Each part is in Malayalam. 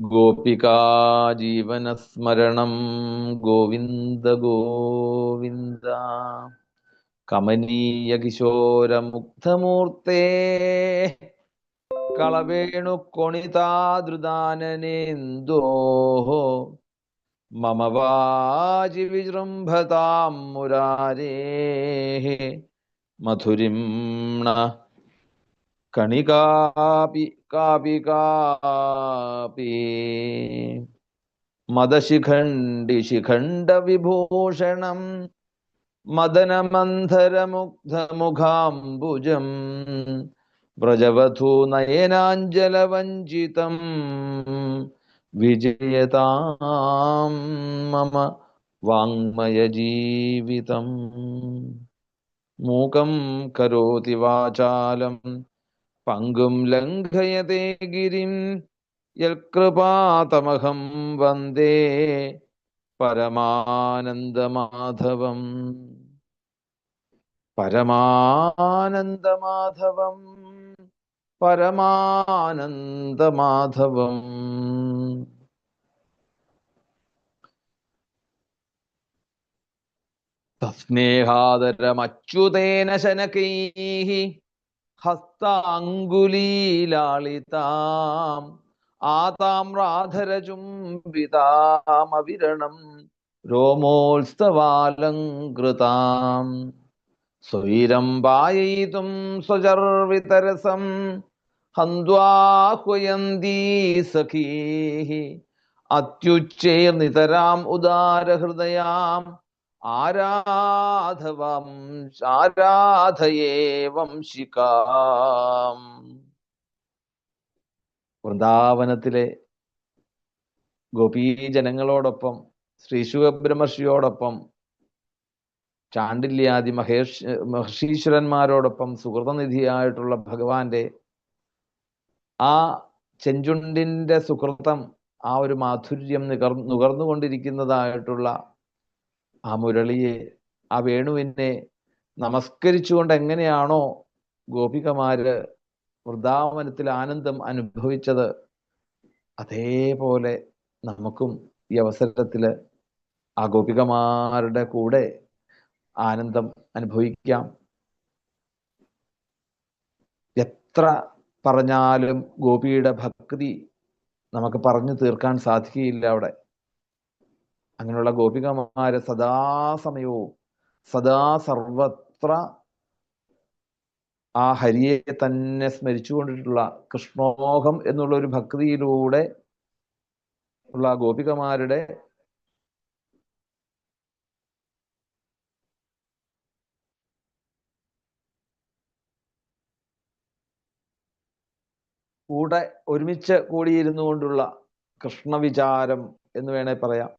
ഗോപികാ ജീവനസ്മരണം. ഗോവിന്ദ ഗോവിന്ദ. കമനീയ കിശോരമുഗ്ധമൂർത്തേ കളവേണു കൊണിതാദൃദാനനേന്ദോ മമ വാചി വിജൃംഭതാം മുരാരേ. മധുരിം കണികാപി കാപി കാപി മദശിഖണ്ഡി ശിഖണ്ഡ വിഭൂഷണം മദനമന്ധരമുഗ്ധമുഖാംബുജം. വ്രജവധൂ നയനാഞ്ജലവഞ്ചിതം. വിജയതാം മമ വാങ്മയജീവിതം. മൂകം കരോതി വാചാലം. പങ്കും ലംഘയതേ ഗിരിം യൽകൃപാതമഹം വന്ദേ പരമാനന്ദമാധവം. പരമാനന്ദമാധവം പരമാനന്ദമാധവം. തസ്നേഹാദരമച്യുതേന ശനകൈः. ഹസ്താങ്കുലീലാളിതാം ആതാമ്രാധരചുംബിതാമവിരണം രോമോത്സവാലങ്കൃതാം സ്വൈരം പായയിതും സ്വചർവിതരസം. ഹന്വാഹ്വയന്തീ സഖീः അത്യുച്ചൈർനിതരാം ഉദാരഹൃദയാം. ആരാധവം ആരാധയേ വംശികാം വൃന്ദാവനത്തിലെ ശ്രീ ശുഖബ്രഹ്മർഷിയോടൊപ്പം ചാണ്ടില്യാദി മഹേഷ് മഹർഷീശ്വരന്മാരോടൊപ്പം സുഹൃതനിധിയായിട്ടുള്ള ഭഗവാന്റെ ആ ചെഞ്ചുണ്ടിന്റെ സുഹൃതം ആ ഒരു മാധുര്യം നികർ നുകർന്നുകൊണ്ടിരിക്കുന്നതായിട്ടുള്ള ആ മുരളിയെ ആ വേണുവിനെ നമസ്കരിച്ചുകൊണ്ട് എങ്ങനെയാണോ ഗോപികമാര് വൃന്ദാവനത്തിൽ ആനന്ദം അനുഭവിച്ചത് അതേപോലെ നമുക്കും ഈ അവസരത്തിൽ ആ ഗോപികമാരുടെ കൂടെ ആനന്ദം അനുഭവിക്കാം. എത്ര പറഞ്ഞാലും ഗോപിയുടെ ഭക്തി നമുക്ക് പറഞ്ഞു തീർക്കാൻ സാധിക്കുകയില്ല അവിടെ. അങ്ങനെയുള്ള ഗോപികമാര് സദാസമയവും സദാ സർവത്ര ആ ഹരിയെ തന്നെ സ്മരിച്ചുകൊണ്ടിട്ടുള്ള കൃഷ്ണോഹം എന്നുള്ള ഒരു ഭക്തിയിലൂടെ ഉള്ള ഗോപികമാരുടെ കൂടെ ഒരുമിച്ച് കൂടിയിരുന്നു കൊണ്ടുള്ള കൃഷ്ണവിചാരം എന്ന് വേണേ പറയാം.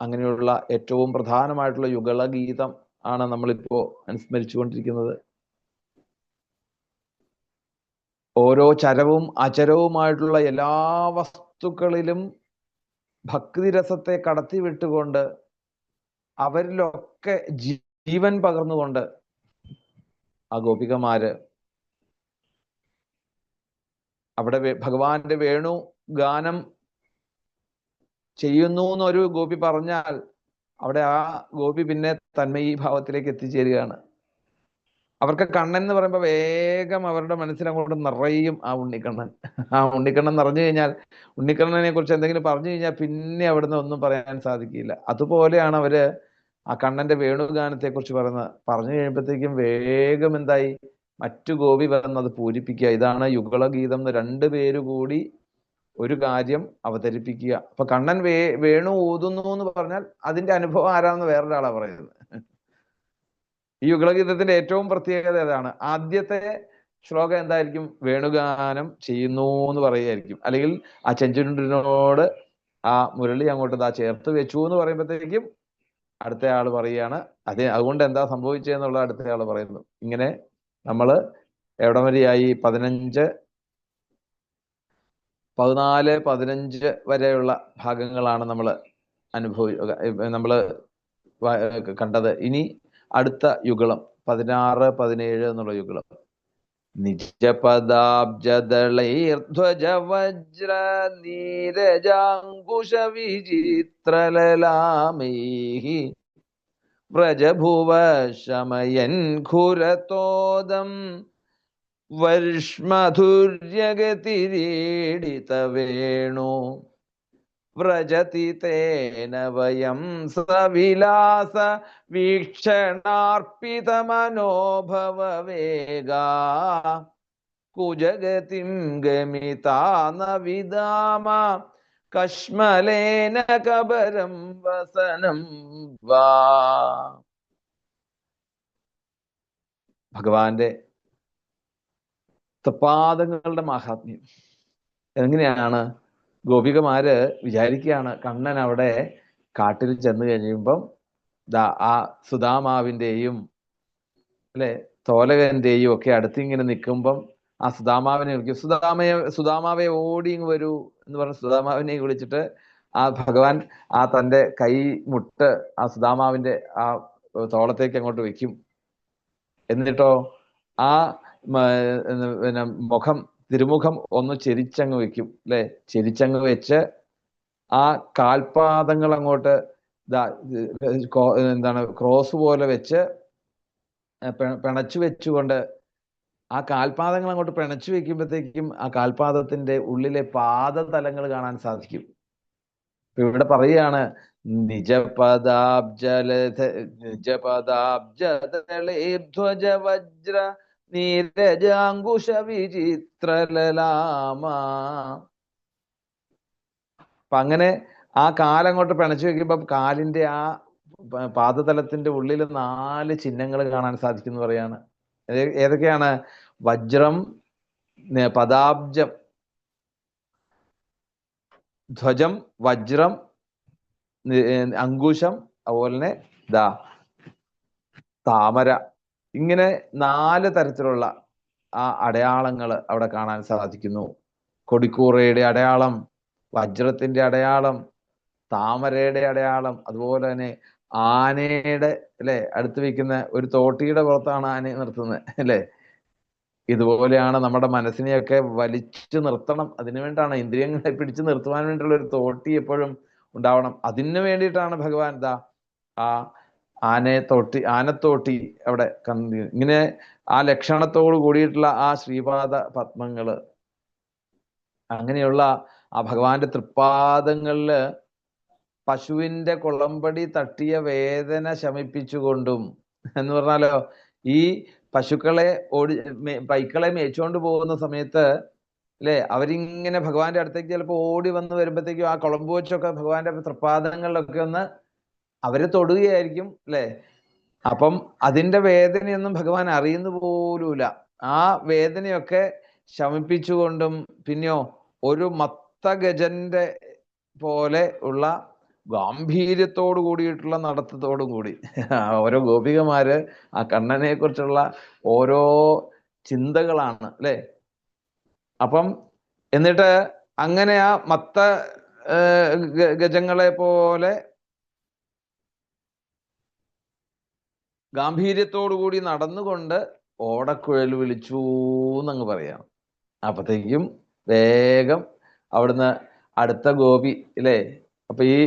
അങ്ങനെയുള്ള ഏറ്റവും പ്രധാനമായിട്ടുള്ള യുഗളഗീതം ആണ് നമ്മളിപ്പോ അനുസ്മരിച്ചുകൊണ്ടിരിക്കുന്നത്. ഓരോ ചരവും അചരവുമായിട്ടുള്ള എല്ലാ വസ്തുക്കളിലും ഭക്തിരസത്തെ കടത്തിവിട്ടുകൊണ്ട് അവരിലൊക്കെ ജീവൻ പകർന്നുകൊണ്ട് ആ ഗോപികമാര് അവിടെ ഭഗവാന്റെ വേണു ഗാനം ചെയ്യുന്നു എന്നൊരു ഗോപി പറഞ്ഞാൽ അവിടെ ആ ഗോപി പിന്നെ തന്മയീ ഭാവത്തിലേക്ക് എത്തിച്ചേരുകയാണ്. അവർക്ക് കണ്ണൻ എന്ന് പറയുമ്പോൾ വേഗം അവരുടെ മനസ്സിലങ്ങോട്ട് നിറയും ആ ഉണ്ണിക്കണ്ണൻ. ആ ഉണ്ണിക്കണ്ണൻ നിറഞ്ഞു കഴിഞ്ഞാൽ ഉണ്ണിക്കണ്ണനെ കുറിച്ച് എന്തെങ്കിലും പറഞ്ഞു കഴിഞ്ഞാൽ പിന്നെ അവിടുന്ന് ഒന്നും പറയാൻ സാധിക്കില്ല. അതുപോലെയാണ് അവർ ആ കണ്ണന്റെ വേണുഗാനത്തെ കുറിച്ച് പറയുന്നത് പറഞ്ഞു കഴിയുമ്പോഴത്തേക്കും വേഗം എന്തായി? മറ്റു ഗോപി വന്നത് പൂരിപ്പിക്കുക. ഇതാണ് യുഗളഗീതം എന്ന് രണ്ടു പേര് കൂടി ഒരു കാര്യം അവതരിപ്പിക്കുക. അപ്പൊ കണ്ണൻ വേ വേണു ഊതുന്നു എന്ന് പറഞ്ഞാൽ അതിന്റെ അനുഭവം ആരാന്ന് വേറൊരാളാ പറയുന്നത്. ഈ യുഗളഗീതത്തിന്റെ ഏറ്റവും പ്രത്യേകത ഏതാണ്? ആദ്യത്തെ ശ്ലോകം എന്തായിരിക്കും? വേണുഗാനം ചെയ്യുന്നു എന്ന് പറയുമായിരിക്കും അല്ലെങ്കിൽ ആ ചെഞ്ചുണ്ടിനോട് ആ മുരളി അങ്ങോട്ട് ഇതാ ചേർത്ത് വെച്ചു എന്ന് പറയുമ്പോഴത്തേക്കും അടുത്ത ആൾ പറയുകയാണ് അതെ അതുകൊണ്ട് എന്താ സംഭവിച്ചതെന്നുള്ള അടുത്ത ആൾ പറയുന്നു. ഇങ്ങനെ നമ്മൾ എവിടം വരെയായി? പതിനഞ്ച് പതിനാല് പതിനഞ്ച് വരെയുള്ള ഭാഗങ്ങളാണ് നമ്മൾ അനുഭവി നമ്മൾ കണ്ടത്. ഇനി അടുത്ത യുഗളം പതിനാറ് പതിനേഴ് എന്നുള്ള യുഗളം. നിജപദാബ്ജദളൈർധ്വജവജ്ര നീരജാങ്കുശ വ്രജഭുവ ശമയൻ ഖുരതോദം വർഷ്മധുര്യഗതിരീഡിതവേണു വ്രജതി തേന വയം സവിലാസ വീക്ഷണാർപ്പിതമനോഭവവേഗാ. കുജഗതിം ഗമിതാന വിദാമ കശ്മലേന കബരം വസനം വാ. ഭഗവാന്റെ തൃപ്പാദങ്ങളുടെ മാഹാത്മ്യം. എങ്ങനെയാണ്? ഗോപികമാര് വിചാരിക്കുകയാണ് കണ്ണൻ അവിടെ കാട്ടിൽ ചെന്ന് കഴിയുമ്പം ദാ ആ സുധാമാവിന്റെയും അല്ലെ തോലകന്റെയും ഒക്കെ അടുത്ത് ഇങ്ങനെ നിൽക്കുമ്പം ആ സുധാമാവിനെ വിളിക്കും. സുധാമയെ സുധാമാവെ ഓടി ഇങ്ങ് വരൂ എന്ന് പറഞ്ഞ് സുധാമാവിനെ വിളിച്ചിട്ട് ആ ഭഗവാൻ ആ തന്റെ കൈ മുട്ട് ആ സുധാമാവിന്റെ ആ തോളത്തേക്ക് അങ്ങോട്ട് വെക്കും. എന്നിട്ടോ? ആ പിന്നെ മുഖം തിരുമുഖം ഒന്ന് ചെരിച്ചങ്ങ് വെക്കും അല്ലെ ചെരിച്ചങ്ങ് വെച്ച് ആ കാൽപാദങ്ങൾ അങ്ങോട്ട് എന്താണ് ക്രോസ് പോലെ വെച്ച് പിണച്ചു വെച്ചുകൊണ്ട് ആ കാൽപാദങ്ങൾ അങ്ങോട്ട് പിണച്ചു വെക്കുമ്പോഴത്തേക്കും ആ കാൽപാദത്തിന്റെ ഉള്ളിലെ പാദതലങ്ങൾ കാണാൻ സാധിക്കും. ഇവിടെ പറയുകയാണ് നിജപദാബ്ജലധ നിജപദാബ്ജലധ്വജ വജ്ര നീരജാങ്കുശ വിചിത്രലലാമ അപ്പൊ അങ്ങനെ ആ കാലം അങ്ങോട്ട് പിണച്ചു വെക്കുമ്പോ കാലിന്റെ ആ പാദതലത്തിന്റെ ഉള്ളിൽ നാല് ചിഹ്നങ്ങൾ കാണാൻ സാധിക്കുന്നു പറയാണ്. ഏതൊക്കെയാണ്? വജ്രം പദാബ്ജം ധ്വജം വജ്രം അങ്കുശം അതുപോലെ തന്നെ ദാ താമര. ഇങ്ങനെ നാല് തരത്തിലുള്ള ആ അടയാളങ്ങൾ അവിടെ കാണാൻ സാധിക്കുന്നു. കൊടിക്കൂറയുടെ അടയാളം വജ്രത്തിന്റെ അടയാളം താമരയുടെ അടയാളം അതുപോലെ തന്നെ ആനയുടെ അല്ലെ? അടുത്ത് വെക്കുന്ന ഒരു തോട്ടിയുടെ പുറത്താണ് ആനയെ നിർത്തുന്നത് അല്ലെ? ഇതുപോലെയാണ് നമ്മുടെ മനസ്സിനെയൊക്കെ വലിച്ചു നിർത്തണം. അതിനു വേണ്ടാണ് ഇന്ദ്രിയങ്ങളെ പിടിച്ചു നിർത്തുവാൻ വേണ്ടിയുള്ള ഒരു തോട്ടി എപ്പോഴും ഉണ്ടാവണം. അതിനു വേണ്ടിയിട്ടാണ് ഭഗവാൻ ദാ ആ ആനയെ തോട്ടി ആനത്തോട്ടി അവിടെ കണ്ടി ഇങ്ങനെ ആ ലക്ഷണത്തോട് കൂടിയിട്ടുള്ള ആ ശ്രീപാദ പത്മങ്ങൾ അങ്ങനെയുള്ള ആ ഭഗവാന്റെ തൃപ്പാദങ്ങളിൽ പശുവിന്റെ കുളമ്പടി തട്ടിയ വേദന ശമിപ്പിച്ചുകൊണ്ടും എന്ന് പറഞ്ഞാലോ ഈ പശുക്കളെ ഓടി പൈക്കളെ മേച്ചുകൊണ്ട് പോകുന്ന സമയത്ത് അല്ലെ അവരിങ്ങനെ ഭഗവാന്റെ അടുത്തേക്ക് ചിലപ്പോൾ ഓടി വന്ന് വരുമ്പോഴത്തേക്കും ആ കുളമ്പ് വെച്ചൊക്കെ ഭഗവാന്റെ തൃപ്പാദങ്ങളിലൊക്കെ ഒന്ന് അവരെ തൊടുകയായിരിക്കും അല്ലെ? അപ്പം അതിന്റെ വേദനയൊന്നും ഭഗവാൻ അറിയുന്നു പോലുമില്ല. ആ വേദനയൊക്കെ ശമിപ്പിച്ചുകൊണ്ടും പിന്നെയോ ഒരു മത്തഗജന്റെ പോലെ ഉള്ള ഗാംഭീര്യത്തോടു കൂടിയിട്ടുള്ള നടത്തത്തോടും കൂടി. ഓരോ ഗോപികമാര് ആ കണ്ണനെ കുറിച്ചുള്ള ഓരോ ചിന്തകളാണ് അല്ലെ? അപ്പം എന്നിട്ട് അങ്ങനെ ആ മത്ത ഗജങ്ങളെ പോലെ ഗാംഭീര്യത്തോടു കൂടി നടന്നുകൊണ്ട് ഓടക്കുഴൽ വിളിച്ചു എന്നങ്ങ് പറയാം. അപ്പത്തേക്കും വേഗം അവിടുന്ന് അടുത്ത ഗോപി അല്ലേ അപ്പൊ ഈ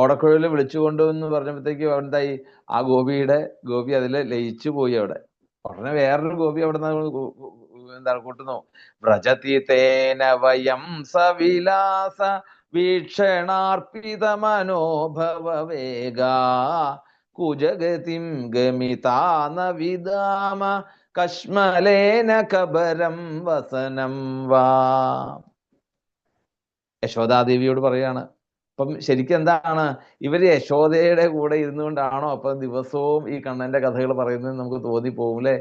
ഓടക്കുഴൽ വിളിച്ചുകൊണ്ട് എന്ന് പറഞ്ഞപ്പോഴത്തേക്കും എന്തായി ആ ഗോപിയുടെ ഗോപി അതിൽ ലയിച്ചു പോയി അവിടെ. ഉടനെ വേറൊരു ഗോപി അവിടെ എന്താ കൂട്ടുന്നു? വ്രജതി തേന വയം സവിലാസ വീക്ഷണാർപ്പിത മനോഭവ വേഗാ കുജഗതിം ഗമിതാന വിദാമ കശ്മലേന കബരം വസനം വാ. യശോദാദേവിയോട് പറയാണ് അപ്പം ശരിക്കും എന്താണ് ഇവർ യശോദയുടെ കൂടെ ഇരുന്നുകൊണ്ടാണോ അപ്പം ദിവസവും ഈ കണ്ണന്റെ കഥകൾ പറയുന്നത് നമുക്ക് തോന്നിപ്പോകും അല്ലെ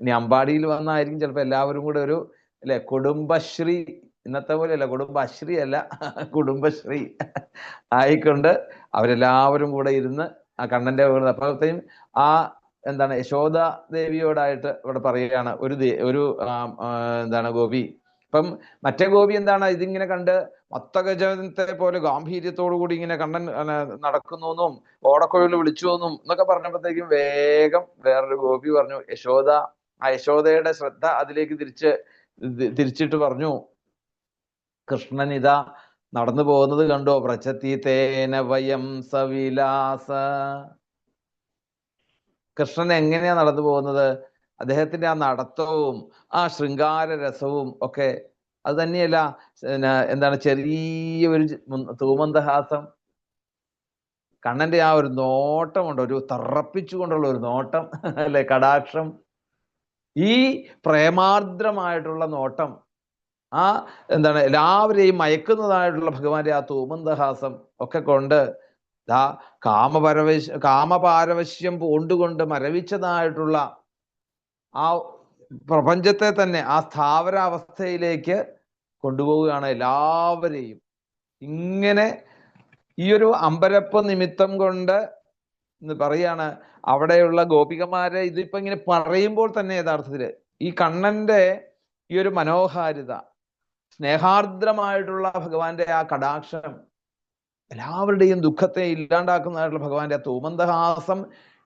ഇനി അമ്പാടിയിൽ വന്നായിരിക്കും ചിലപ്പോൾ എല്ലാവരും കൂടെ ഒരു അല്ലെ കുടുംബശ്രീ ഇന്നത്തെ പോലെയല്ല കുടുംബശ്രീ അല്ല കുടുംബശ്രീ ആയിക്കൊണ്ട് അവരെല്ലാവരും കൂടെ ഇരുന്ന് ആ കണ്ണന്റെ വീട്. അപ്പോഴത്തെയും ആ എന്താണ് യശോദ ദേവിയോടായിട്ട് ഇവിടെ പറയുകയാണ് ഒരു ഒരു എന്താണ് ഗോപി. ഇപ്പം മറ്റേ ഗോപി എന്താണ്? ഇതിങ്ങനെ കണ്ട് മത്തഗജത്തെ പോലെ ഗാംഭീര്യത്തോടു കൂടി ഇങ്ങനെ കണ്ണൻ നടക്കുന്നു എന്നും ഓടക്കൊഴിൽ വിളിച്ചു എന്നും എന്നൊക്കെ പറഞ്ഞപ്പോഴത്തേക്കും വേഗം വേറൊരു ഗോപി പറഞ്ഞു യശോദ ആ യശോദയുടെ ശ്രദ്ധ അതിലേക്ക് തിരിച്ച് തിരിച്ചിട്ട് പറഞ്ഞു കൃഷ്ണൻ ഇതാ നടന്നു പോകുന്നത് കണ്ടോ? പ്രചത്തി തേന വയം സവിലാസ. കൃഷ്ണൻ എങ്ങനെയാ നടന്നു പോകുന്നത്? അദ്ദേഹത്തിന്റെ ആ നടത്തവും ആ ശൃംഗാര രസവും ഒക്കെ അത് തന്നെയല്ല എന്താണ് ചെറിയ ഒരു തൂമന്തഹാസം കണ്ണന്റെ ആ ഒരു നോട്ടമുണ്ട് ഒരു തറപ്പിച്ചുകൊണ്ടുള്ള ഒരു നോട്ടം അല്ലെ? കടാക്ഷം. ഈ പ്രേമാർദ്രമായിട്ടുള്ള നോട്ടം ആ എന്താണ് എല്ലാവരെയും മയക്കുന്നതായിട്ടുള്ള ഭഗവാന്റെ ആ തൂമന്ദഹാസം ഒക്കെ കൊണ്ട് ദാ കാമപരവശ കാമപാരവശ്യം പൂണ്ടുകൊണ്ട് മരവിച്ചതായിട്ടുള്ള ആ പ്രപഞ്ചത്തെ തന്നെ ആ സ്ഥാവരാവസ്ഥയിലേക്ക് കൊണ്ടുപോവുകയാണ് എല്ലാവരെയും. ഇങ്ങനെ ഈ ഒരു അമ്പരപ്പ് നിമിത്തം കൊണ്ട് പറയാണ് അവിടെയുള്ള ഗോപികമാരെ ഇതിപ്പോ ഇങ്ങനെ പറയുമ്പോൾ തന്നെ യഥാർത്ഥത്തിൽ ഈ കണ്ണന്റെ ഈ ഒരു മനോഹാരിത സ്നേഹാർദ്രമായിട്ടുള്ള ഭഗവാന്റെ ആ കടാക്ഷം എല്ലാവരുടെയും ദുഃഖത്തെ ഇല്ലാണ്ടാക്കുന്നതായിട്ടുള്ള ഭഗവാന്റെ ആ തൂമന്ദഹാസം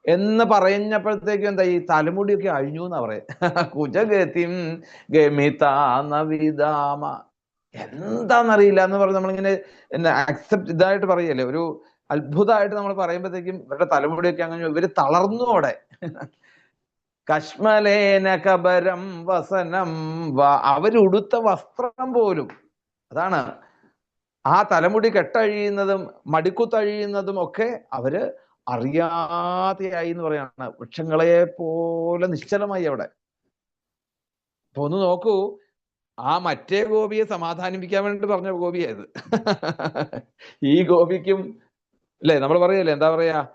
എന്ന് പറഞ്ഞപ്പോഴത്തേക്കും എന്താ ഈ തലമുടിയൊക്കെ അഴിഞ്ഞു എന്നാ പറയാ? കുജഗതിം ഗമിതാമ എന്താന്നറിയില്ല എന്ന് പറഞ്ഞ് നമ്മളിങ്ങനെ എന്നെ അക്സെപ്റ്റ് ഇതായിട്ട് പറയല്ലേ? ഒരു അത്ഭുതമായിട്ട് നമ്മൾ പറയുമ്പോഴത്തേക്കും ഇവരുടെ തലമുടിയൊക്കെ അങ്ങനെ ഇവർ തളർന്നോടെ കശ്മലേന കബരം വസനം അവരുടുത്ത വസ്ത്രം പോലും. അതാണ്. ആ തലമുടി കെട്ടഴിയുന്നതും മടിക്കുത്തഴിയുന്നതും ഒക്കെ അവർ അറിയാതെയായി എന്ന് പറയാണ്. വൃക്ഷങ്ങളെ പോലെ നിശ്ചലമായി അവിടെ. അപ്പൊ ഒന്ന് നോക്കൂ. ആ മറ്റേ ഗോപിയെ സമാധാനിപ്പിക്കാൻ വേണ്ടി പറഞ്ഞ ഗോപിയായത് ഈ ഗോപിക്കും അല്ലേ? നമ്മൾ പറയല്ലേ എന്താ പറയാ?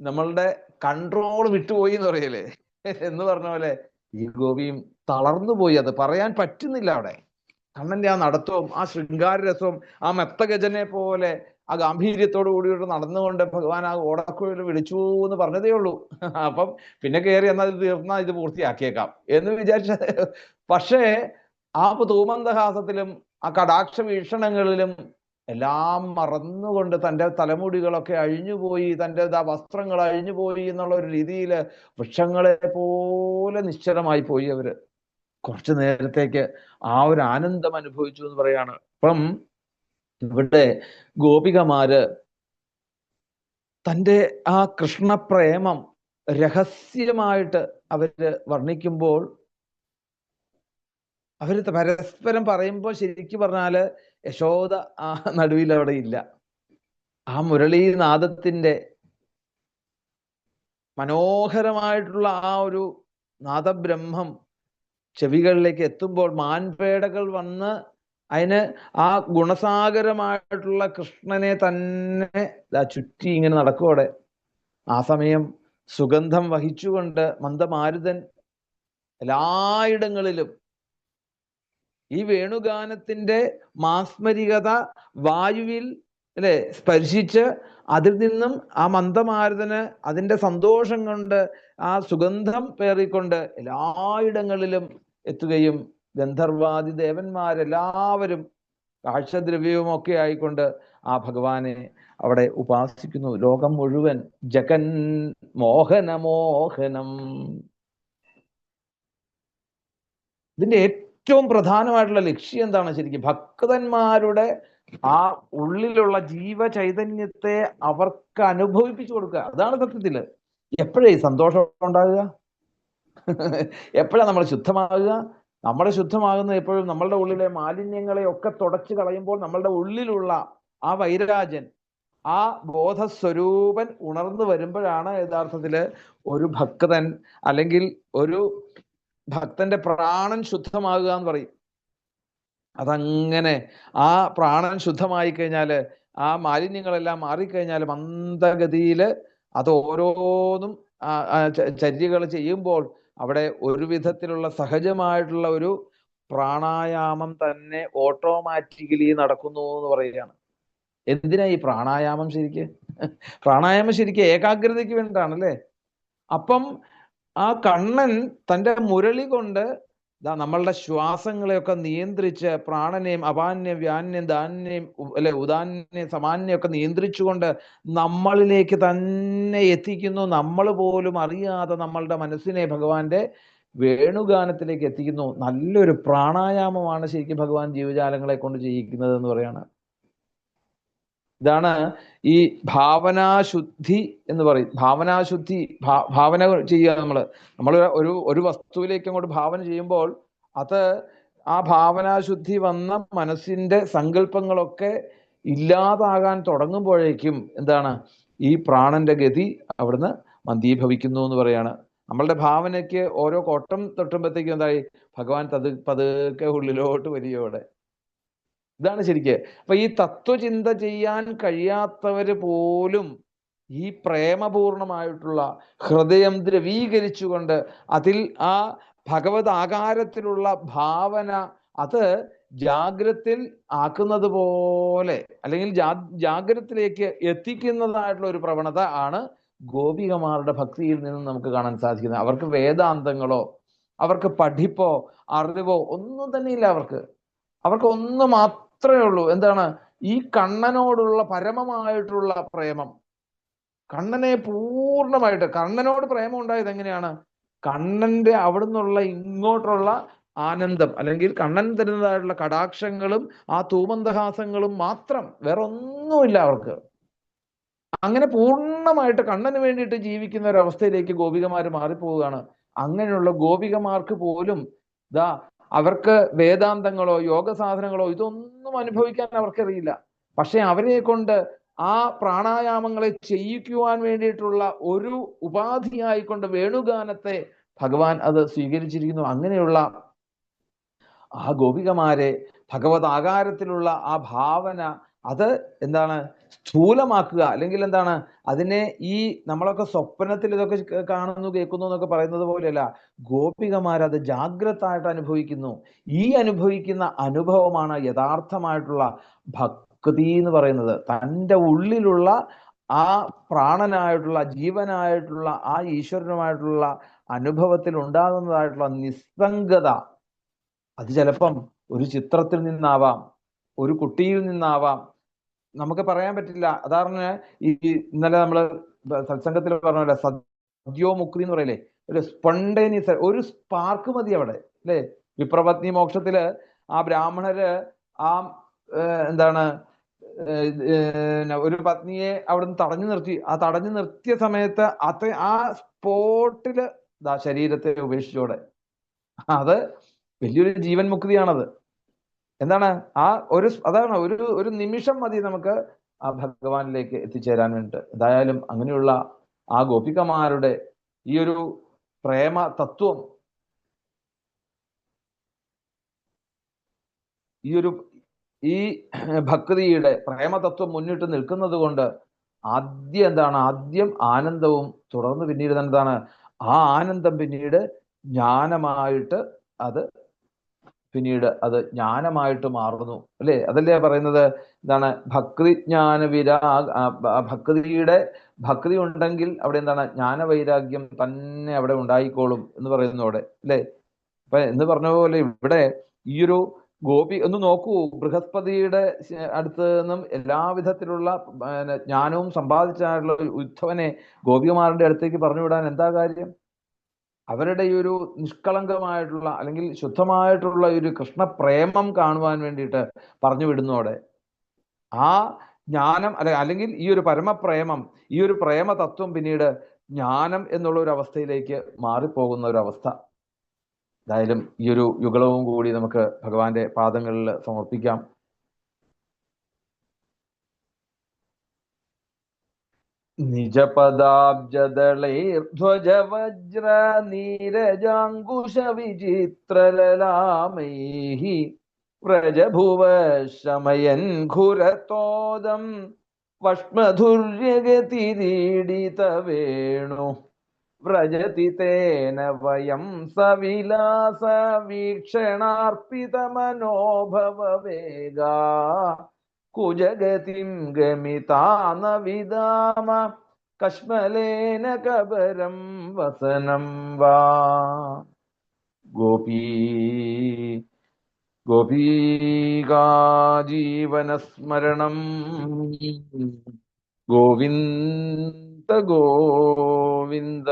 നമ്മളുടെ കൺട്രോൾ വിട്ടുപോയി എന്ന് പറയല്ലേ? എന്ന് പറഞ്ഞ പോലെ ഈ ഗോപിയും തളർന്നു പോയി. അത് പറയാൻ പറ്റുന്നില്ല അവിടെ. കണ്ണന്റെ ആ നടത്തവും ആ ശൃംഗാര രസവും ആ മെത്തഗജനെ പോലെ ആ ഗാംഭീര്യത്തോടു കൂടിയിട്ട് നടന്നുകൊണ്ട് ഭഗവാൻ ആ ഓടക്കുഴൽ വിളിച്ചു എന്ന് പറഞ്ഞതേ ഉള്ളൂ. അപ്പം പിന്നെ കയറി എന്നാൽ ഇത് തീർന്നാൽ ഇത് പൂർത്തിയാക്കിയേക്കാം എന്ന് വിചാരിച്ച പക്ഷേ ആ തൂമന്തഹാസത്തിലും ആ കടാക്ഷ വീക്ഷണങ്ങളിലും എല്ലാം മറന്നുകൊണ്ട് തന്റെ തലമുടികളൊക്കെ അഴിഞ്ഞുപോയി തന്റെ വസ്ത്രങ്ങൾ അഴിഞ്ഞുപോയി എന്നുള്ള ഒരു രീതിയിൽ വൃക്ഷങ്ങളെ പോലെ നിശ്ചലമായി പോയി അവർ. കുറച്ചു നേരത്തേക്ക് ആ ഒരു ആനന്ദം അനുഭവിച്ചു എന്ന് പറയാണ്. അപ്പം ഇവിടെ ഗോപികമാര് തന്റെ ആ കൃഷ്ണപ്രേമം രഹസ്യമായിട്ട് അവർ വർണിക്കുമ്പോൾ അവർ പരസ്പരം പറയുമ്പോൾ ശരിക്കു പറഞ്ഞാൽ യശോദ ആ നടുവിൽ അവിടെ ഇല്ല. ആ മുരളീനാദത്തിന്റെ മനോഹരമായിട്ടുള്ള ആ ഒരു നാദബ്രഹ്മം ചെവികളിലേക്ക് എത്തുമ്പോൾ മാൻപേടകൾ വന്ന് അതിന് ആ ഗുണസാഗരമായിട്ടുള്ള കൃഷ്ണനെ തന്നെ ചുറ്റി ഇങ്ങനെ നടക്കുവോടെ ആ സമയം സുഗന്ധം വഹിച്ചുകൊണ്ട് മന്ദമാരുതൻ എല്ലായിടങ്ങളിലും ഈ വേണുഗാനത്തിന്റെ മാസ്മരികത വായുവിൽ അല്ലെ സ്പർശിച്ച് അതിൽ നിന്നും ആ മന്ദമാരുതന് അതിന്റെ സന്തോഷം കൊണ്ട് ആ സുഗന്ധം പേറിക്കൊണ്ട് എല്ലായിടങ്ങളിലും എത്തുകയും ഗന്ധർവാദി ദേവന്മാരെല്ലാവരും കാഴ്ചദ്രവ്യവും ഒക്കെ ആയിക്കൊണ്ട് ആ ഭഗവാനെ അവിടെ ഉപാസിക്കുന്നു. ലോകം മുഴുവൻ ജഗൻ മോഹനമോഹനം. ഇതിന്റെ ഏറ്റവും പ്രധാനമായിട്ടുള്ള ലക്ഷ്യം എന്താണ് ശരിക്കും? ഭക്തന്മാരുടെ ആ ഉള്ളിലുള്ള ജീവചൈതന്യത്തെ അവർക്ക് അനുഭവിപ്പിച്ചു കൊടുക്കുക. അതാണ് സത്യത്തിൽ. എപ്പോഴേ സന്തോഷം ഉണ്ടാകുക? എപ്പോഴാ നമ്മൾ ശുദ്ധമാകുക? നമ്മുടെ ശുദ്ധമാകുന്ന എപ്പോഴും നമ്മളുടെ ഉള്ളിലെ മാലിന്യങ്ങളെ ഒക്കെ തുടച്ചു കളയുമ്പോൾ നമ്മളുടെ ഉള്ളിലുള്ള ആ വൈരാജൻ ആ ബോധസ്വരൂപൻ ഉണർന്നു വരുമ്പോഴാണ് യഥാർത്ഥത്തിൽ ഒരു ഭക്തൻ അല്ലെങ്കിൽ ഒരു ഭക്തന്റെ പ്രാണൻ ശുദ്ധമാകുക എന്ന് പറയും. അതങ്ങനെ ആ പ്രാണൻ ശുദ്ധമായി കഴിഞ്ഞാൽ ആ മാലിന്യങ്ങളെല്ലാം മാറിക്കഴിഞ്ഞാൽ മന്ദഗതിയിൽ അത് ഓരോന്നും ചര്യകൾ ചെയ്യുമ്പോൾ അവിടെ ഒരു വിധത്തിലുള്ള സഹജമായിട്ടുള്ള ഒരു പ്രാണായാമം തന്നെ ഓട്ടോമാറ്റിക്കലി നടക്കുന്നു എന്ന് പറയുകയാണ്. എന്തിനാ ഈ പ്രാണായാമം ശരിക്ക്? പ്രാണായാമം ശരിക്ക് ഏകാഗ്രതയ്ക്ക് വേണ്ടിയിട്ടാണ് അല്ലേ അപ്പം ആ കണ്ണൻ തന്റെ മുരളി കൊണ്ട് നമ്മളുടെ ശ്വാസങ്ങളെയൊക്കെ നിയന്ത്രിച്ച് പ്രാണനെയും അപാന്യം വ്യാന്യം ധാന്യം അല്ലെ ഉദാന്യം സമാന്യം ഒക്കെ നിയന്ത്രിച്ചുകൊണ്ട് നമ്മളിലേക്ക് തന്നെ എത്തിക്കുന്നു. നമ്മൾ പോലും അറിയാതെ നമ്മളുടെ മനസ്സിനെ ഭഗവാന്റെ വേണുഗാനത്തിലേക്ക് എത്തിക്കുന്നു. നല്ലൊരു പ്രാണായാമമാണ് ശരിക്കും ഭഗവാൻ ജീവജാലങ്ങളെ കൊണ്ട് ചെയ്യിക്കുന്നത് എന്ന് പറയാണ്. ഇതാണ് ഈ ഭാവനാശുദ്ധി എന്ന് പറയും. ഭാവനാശുദ്ധി ഭാവന ചെയ്യുക നമ്മൾ നമ്മൾ ഒരു ഒരു വസ്തുവിലേക്ക് അങ്ങോട്ട് ഭാവന ചെയ്യുമ്പോൾ അത് ആ ഭാവനാശുദ്ധി വന്ന മനസ്സിന്റെ സങ്കല്പങ്ങളൊക്കെ ഇല്ലാതാകാൻ തുടങ്ങുമ്പോഴേക്കും എന്താണ്? ഈ പ്രാണന്റെ ഗതി അവിടുന്ന് മന്ദീഭവിക്കുന്നു എന്ന് പറയാണ്. നമ്മളുടെ ഭാവനയ്ക്ക് ഓരോ കോട്ടം തൊട്ടുമ്പോഴത്തേക്കും എന്തായി? ഭഗവാൻ തത് പതുക്കെ ഉള്ളിലോട്ട് വരികയോടെ ഇതാണ് ശരിക്ക്. അപ്പൊ ഈ തത്വചിന്ത ചെയ്യാൻ കഴിയാത്തവര് പോലും ഈ പ്രേമപൂർണമായിട്ടുള്ള ഹൃദയം ദ്രവീകരിച്ചുകൊണ്ട് അതിൽ ആ ഭഗവത് ആകാരത്തിലുള്ള ഭാവന അത് ജാഗ്രത്തിൽ ആക്കുന്നത് പോലെ അല്ലെങ്കിൽ ജാ- ജാഗ്രത്തിലേക്ക് എത്തിക്കുന്നതായിട്ടുള്ള ഒരു പ്രവണത ആണ് ഗോപികമാരുടെ ഭക്തിയിൽ നിന്ന് നമുക്ക് കാണാൻ സാധിക്കുന്നത്. അവർക്ക് വേദാന്തങ്ങളോ അവർക്ക് പഠിപ്പോ അറിവോ ഒന്നും തന്നെ ഇല്ല അവർക്ക്. അവർക്ക് ഒന്ന് മാത്രമേ ഉള്ളൂ. എന്താണ്? ഈ കണ്ണനോടുള്ള പരമമായിട്ടുള്ള പ്രേമം. കണ്ണനെ പൂർണമായിട്ട് കണ്ണനോട് പ്രേമം ഉണ്ടായത് എങ്ങനെയാണ്? കണ്ണന്റെ അവിടുന്നുള്ള ഇങ്ങോട്ടുള്ള ആനന്ദം അല്ലെങ്കിൽ കണ്ണൻ തരുന്നതായിട്ടുള്ള കടാക്ഷങ്ങളും ആ തൂമന്തഹാസങ്ങളും മാത്രം വേറെ ഒന്നുമില്ല അവർക്ക്. അങ്ങനെ പൂർണമായിട്ട് കണ്ണന് വേണ്ടിയിട്ട് ജീവിക്കുന്ന ഒരവസ്ഥയിലേക്ക് ഗോപികമാര് മാറിപ്പോവുകയാണ്. അങ്ങനെയുള്ള ഗോപികമാർക്ക് പോലും ദാ അവർക്ക് വേദാന്തങ്ങളോ യോഗ സാധനങ്ങളോ ഇതൊന്നും അനുഭവിക്കാൻ അവർക്കറിയില്ല. പക്ഷെ അവരെ കൊണ്ട് ആ പ്രാണായാമങ്ങളെ ചെയ്യിക്കുവാൻ വേണ്ടിയിട്ടുള്ള ഒരു ഉപാധിയായിക്കൊണ്ട് വേണുഗാനത്തെ ഭഗവാൻ അത് സ്വീകരിച്ചിരിക്കുന്നു. അങ്ങനെയുള്ള ആ ഗോപികമാരെ ഭഗവത് ആകാരത്തിലുള്ള ആ ഭാവന അത് എന്താണ് സ്ഥൂലമാക്കുക. അല്ലെങ്കിൽ എന്താണ് അതിനെ ഈ നമ്മളൊക്കെ സ്വപ്നത്തിൽ ഇതൊക്കെ കാണുന്നു കേൾക്കുന്നു എന്നൊക്കെ പറയുന്നത് പോലെയല്ല. ഗോപികമാർ അത് ജാഗ്രതായിട്ട് അനുഭവിക്കുന്നു. ഈ അനുഭവിക്കുന്ന അനുഭവമാണ് യഥാർത്ഥമായിട്ടുള്ള ഭക്തി എന്ന് പറയുന്നത്. തന്റെ ഉള്ളിലുള്ള ആ പ്രാണനായിട്ടുള്ള ജീവനായിട്ടുള്ള ആ ഈശ്വരനുമായിട്ടുള്ള അനുഭവത്തിൽ ഉണ്ടാകുന്നതായിട്ടുള്ള നിസ്സംഗത. അത് ചിലപ്പം ഒരു ചിത്രത്തിൽ നിന്നാവാം ഒരു കുട്ടിയിൽ നിന്നാവാം നമുക്ക് പറയാൻ പറ്റില്ല. അതാണ് ഈ ഇന്നലെ നമ്മൾ സത്സംഗത്തിൽ പറഞ്ഞല്ലോ സദ്യോ മുക്തി എന്ന് പറയില്ലേ ഒരു സ്പോണ്ടേനിയസ് ഒരു സ്പാർക്ക് മതി അവിടെ അല്ലേ? വിപ്രപത്നി മോക്ഷത്തിൽ ആ ബ്രാഹ്മണര് ആ എന്താണ് ഒരു പത്നിയെ അവിടുന്ന് തടഞ്ഞു നിർത്തി. ആ തടഞ്ഞു നിർത്തിയ സമയത്ത് അത് ആ സ്പോട്ടിൽ ശരീരത്തെ ഉപേക്ഷിച്ചോടെ. അത് വലിയൊരു ജീവൻ മുക്തിയാണത്. എന്താണ്? ആ ഒരു അതാണ് ഒരു ഒരു നിമിഷം മതി നമുക്ക് ആ ഭഗവാനിലേക്ക് എത്തിച്ചേരാൻ വേണ്ടിട്ട് എന്തായാലും അങ്ങനെയുള്ള ആ ഗോപികമാരുടെ ഈ ഒരു പ്രേമ തത്വം ഈ ഒരു ഈ ഭക്തിയുടെ പ്രേമതത്വം മുന്നിട്ട് നിൽക്കുന്നത് കൊണ്ട് ആദ്യം എന്താണ്? ആദ്യം ആനന്ദവും തുടർന്ന് പിന്നീട് എന്താണ്? ആ ആനന്ദം പിന്നീട് ജ്ഞാനമായിട്ട് അത് പിന്നീട് അത് ജ്ഞാനമായിട്ട് മാറുന്നു. അല്ലേ? അതല്ലേ പറയുന്നത്? എന്താണ്? ഭക്തി ജ്ഞാന വിരാഗ് ഭക്തിയുടെ ഭക്തി ഉണ്ടെങ്കിൽ അവിടെ എന്താണ്? ജ്ഞാനവൈരാഗ്യം തന്നെ അവിടെ ഉണ്ടായിക്കോളും എന്ന് പറയുന്നതോടെ അല്ലേ? അപ്പൊ എന്ന് പറഞ്ഞ പോലെ ഇവിടെ ഈയൊരു ഗോപി ഒന്ന് നോക്കൂ ബൃഹസ്പതിയുടെ അടുത്ത് നിന്നും എല്ലാവിധത്തിലുള്ള ജ്ഞാനവും സമ്പാദിച്ചായിട്ടുള്ള ഉദ്ധവനെ ഗോപികമാരുടെ അടുത്തേക്ക് പറഞ്ഞു വിടാൻ എന്താ കാര്യം? അവരുടെ ഈ ഒരു നിഷ്കളങ്കമായിട്ടുള്ള അല്ലെങ്കിൽ ശുദ്ധമായിട്ടുള്ള ഒരു കൃഷ്ണപ്രേമം കാണുവാൻ വേണ്ടിയിട്ട് പറഞ്ഞു വിടുന്നോടെ ആ ജ്ഞാനം അല്ലെ അല്ലെങ്കിൽ ഈ ഒരു പരമപ്രേമം ഈ ഒരു പ്രേമ തത്വം പിന്നീട് ജ്ഞാനം എന്നുള്ള ഒരു അവസ്ഥയിലേക്ക് മാറിപ്പോകുന്ന ഒരു അവസ്ഥ. എന്തായാലും ഈ ഒരു യുഗളവും കൂടി നമുക്ക് ഭഗവാന്റെ പാദങ്ങളിൽ സമർപ്പിക്കാം. നിജപദാബ്ജദളൈർധ്വജവജ്ര നീരജാങ്കുശ വിചിത്രലലാമൈः വ്രജഭുവ ശമയൻ ഘുരതോദം വഷ്മധുര്യഗതിരീഡിത വേണു വ്രജതി കുജഗതിം ഗമിതാന വിദാമ കശ്മലേന കബരം വസനം വാ. ഗോപീ ഗോപീകാജീവനസ്മരണം. ഗോവിന്ദ ഗോവിന്ദ.